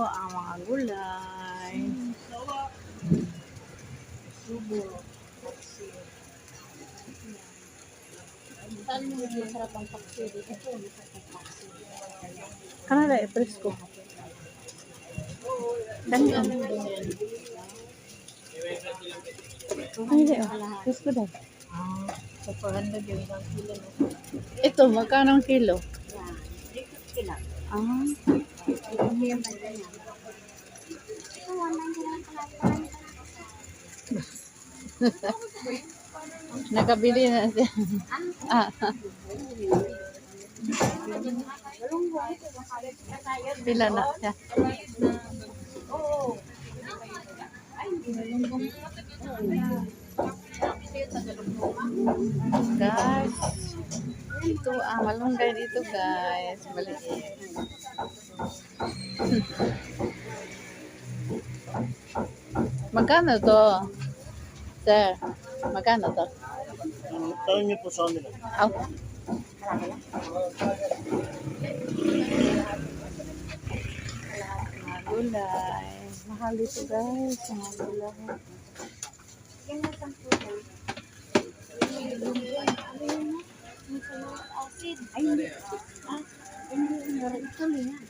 ang mga gulay. Subo. Kanada, eh, presko. Dami ang. Hindi, oh. Presko daw. Ah, so 400 yung isang kilo. Ito, magkano ang kilo? Yan. Dito sila. Ah, Hiyam na ganyan. Ito, 190 lang pala. nakabili na siya. ah, pila na siya. Guys, ito ang malunggay dito guys. Maliit. Magkano to? Sir, magkano to? Tanong niyo po sa kanila. Aw. Gulay. Mahal dito guys. Mga gulay. Ay, hindi. Ah, hindi. Ito niya.